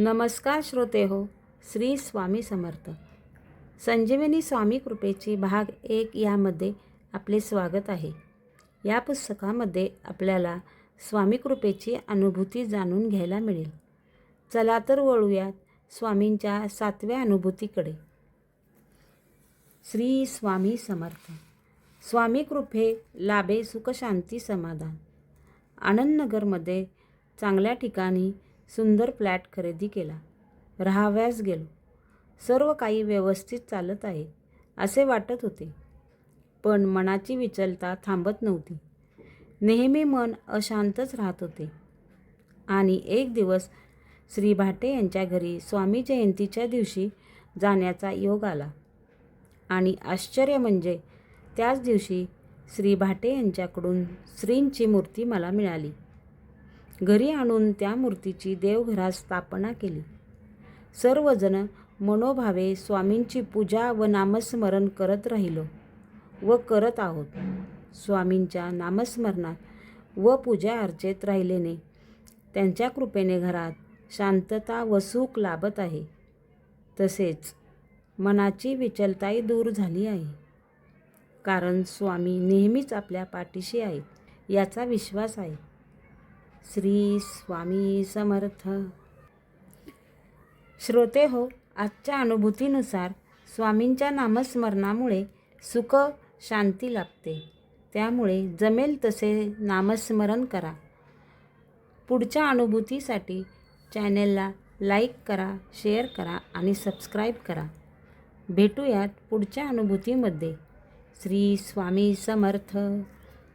नमस्कार श्रोते हो श्री स्वामी समर्थ. संजीवनी स्वामी कृपेची भाग एक यामध्ये आपले स्वागत आहे. या पुस्तकामध्ये आपल्याला स्वामी कृपेची अनुभूती जाणून घ्यायला मिळेल. चला तर वळूयात स्वामींच्या सातव्या अनुभूतीकडे. श्री स्वामी समर्थ. स्वामी कृपे लाभे सुखशांती समाधान. आनंदनगरमध्ये चांगल्या ठिकाणी सुंदर फ्लॅट खरेदी केला. राहाव्यास गेलो. सर्व काही व्यवस्थित चालत आहे असे वाटत होते. पण मनाची विचलता थांबत नव्हती. नेहमी मन अशांतच राहत होते. आणि एक दिवस श्री भाटे यांच्या घरी स्वामी जयंतीच्या दिवशी जाण्याचा योग आला. आणि आश्चर्य म्हणजे त्याच दिवशी श्री भाटे यांच्याकडून श्रींची मूर्ती मला मिळाली. घरी आणून त्या मूर्तीची देवघरात स्थापना केली. सर्वजण मनोभावे स्वामींची पूजा व नामस्मरण करत राहिलो व करत आहोत. स्वामींच्या नामस्मरणात व पूजा अर्चेत राहिलेने त्यांच्या कृपेने घरात शांतता व सुख लाभत आहे. तसेच मनाची विचलताही दूर झाली आहे. कारण स्वामी नेहमीच आपल्या पाठीशी आहेत याचा विश्वास आहे. श्री स्वामी समर्थ. श्रोते हो आजच्या अनुभूतीनुसार स्वामींच्या नामस्मरणामुळे सुख शांती लाभते. त्यामुळे जमेल तसे नामस्मरण करा. पुढच्या अनुभूतीसाठी चॅनेलला लाईक करा शेअर करा आणि सबस्क्राईब करा. भेटूयात पुढच्या अनुभूतीमध्ये. श्री स्वामी समर्थ.